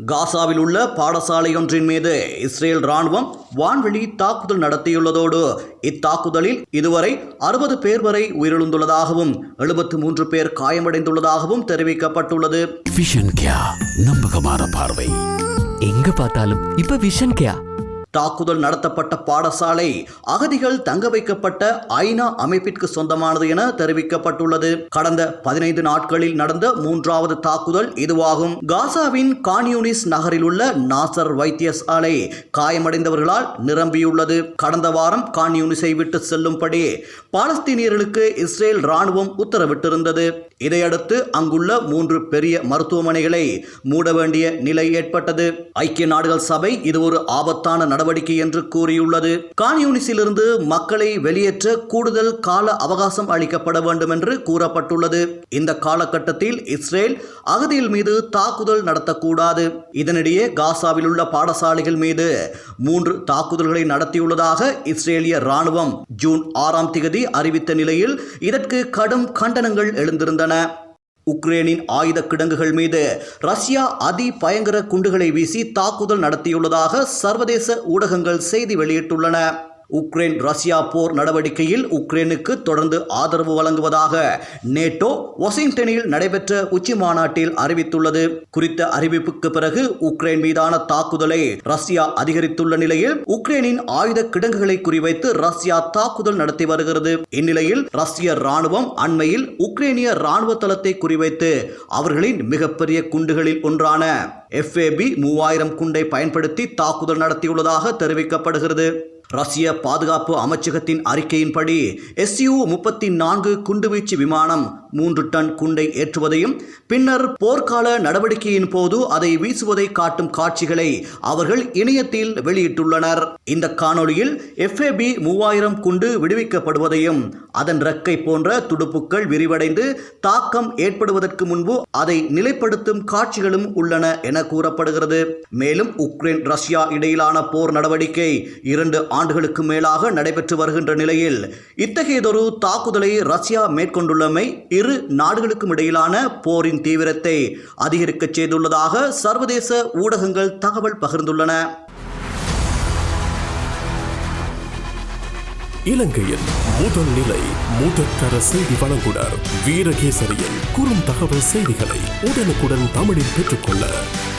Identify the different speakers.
Speaker 1: காசாவில் உள்ள பாடசாலையொன்றின் மீது இஸ்ரேல் ராணுவம் வான்வெளி தாக்குதல் நடத்தியுள்ளதோடு இத்தாக்குதலில் இதுவரை அறுபது பேர் வரை உயிரிழந்துள்ளதாகவும் எழுபத்து மூன்று பேர் காயமடைந்துள்ளதாகவும் தெரிவிக்கப்பட்டுள்ளது.
Speaker 2: விஷன் கியா நம்பகமான பார்வை.
Speaker 3: எங்க பார்த்தாலும் இப்ப விஷன் கேயா
Speaker 1: தாக்குதல் நடத்தப்பட்ட பாடசாலை அகதிகள் தங்க வைக்கப்பட்ட ஐநா அமைப்பிற்கு சொந்தமானது என தெரிவிக்கப்பட்டுள்ளது. கடந்த பதினைந்து நாட்களில் நடந்த மூன்றாவது தாக்குதல் இதுவாகும். காசாவின் கான்யூனிஸ் நகரில் உள்ள நாசர் வைத்தியசாலை காயமடைந்தவர்களால் நிரம்பியுள்ளது. கடந்த வாரம் கான்யூனிஸை விட்டு செல்லும்படி பாலஸ்தீனியர்களுக்கு இஸ்ரேல் ராணுவம் உத்தரவிட்டிருந்தது. இதையடுத்து அங்குள்ள மூன்று பெரிய மருத்துவமனைகளை மூட வேண்டிய நிலை ஏற்பட்டது. ஐக்கிய நாடுகள் சபை இது ஒரு ஆபத்தான நடவடிக்கை என்று கூறியுள்ளது. கான்யூனிஸிலிருந்து மக்களை வெளியேற்ற கூடுதல் கால அவகாசம் அளிக்கப்பட வேண்டும் என்று கூறப்பட்டுள்ளது. இந்த காலகட்டத்தில் இஸ்ரேல் அகதியில் மீது தாக்குதல் நடத்தக்கூடாது. இதனிடையே காசாவில் உள்ள பாடசாலைகள் மீது மூன்று தாக்குதல்களை நடத்தியுள்ளதாக இஸ்ரேலிய ராணுவம் ஜூன் ஆறாம் திகதி அறிவித்த நிலையில் இதற்கு கடும் கண்டனங்கள் எழுந்திருந்தன. உக்ரைனின் ஆயுத கிடங்குகள் மீது ரஷ்யா அதி பயங்கர குண்டுகளை வீசி தாக்குதல் நடத்தியுள்ளதாக சர்வதேச ஊடகங்கள் செய்தி வெளியிட்டுள்ளன. உக்ரைன் ரஷ்யா போர் நடவடிக்கையில் உக்ரைனுக்கு தொடர்ந்து ஆதரவு வழங்குவதாக நேட்டோ வாஷிங்டனில் நடைபெற்ற உச்சி மாநாட்டில் அறிவித்துள்ளது. குறித்த அறிவிப்புக்கு பிறகு உக்ரைன் மீதான தாக்குதலை ரஷ்யா அதிகரித்துள்ள நிலையில் உக்ரைனின் ஆயுத கிடங்குகளை குறிவைத்து ரஷ்யா தாக்குதல் நடத்தி வருகிறது. இந்நிலையில் ரஷ்ய ராணுவம் அண்மையில் உக்ரைனிய ராணுவ தளத்தை குறிவைத்து அவர்களின் மிகப்பெரிய குண்டுகளில் ஒன்றான எஃப்ஏபி மூவாயிரம் குண்டை பயன்படுத்தி தாக்குதல் நடத்தியுள்ளதாக தெரிவிக்கப்படுகிறது. ரஷ்ய பாதுகாப்பு அமைச்சகத்தின் அறிக்கையின்படி எஸ்யூ முப்பத்தி நான்கு குண்டுவீச்சு விமானம் மூன்று டன் குண்டை ஏற்றுவதையும் பின்னர் போர்க்கால நடவடிக்கையின் போது அதை வீசுவதை காட்டும் காட்சிகளை அவர்கள் இணையத்தில் வெளியிட்டுள்ளனர். இந்த காணொளியில் எஃப்ஏபி மூவாயிரம் குண்டு விடுவிக்கப்படுவதையும் அதன் ரெக்கை போன்ற துடுப்புகள் விரிவடைந்து தாக்கம் ஏற்படுவதற்கு முன்பு அதை நிலைப்படுத்தும் காட்சிகளும் உள்ளன என கூறப்படுகிறது. மேலும் உக்ரைன் ரஷ்யா இடையிலான போர் நடவடிக்கை இரண்டு ஆண்டுகளுக்கு மேலாக நடைபெற்று வருகின்ற நிலையில் இத்தகையதொரு தாக்குதலை ரஷ்யா மேற்கொண்டுள்ளமை இரு நாடுகளுக்கும் இடையிலான போரின் தீவிரத்தை அதிகரிக்கச் செய்துள்ளதாக சர்வதேச ஊடகங்கள் தகவல் பகிர்ந்துள்ளன.
Speaker 4: இலங்கையின் முதல் நிலை முதற்கர செய்தி வழங்குனர் வீரகேசரியின் குறும் தகவல் செய்திகளை உடனுக்குடன் தமிழில் பெற்றுக்கொள்ள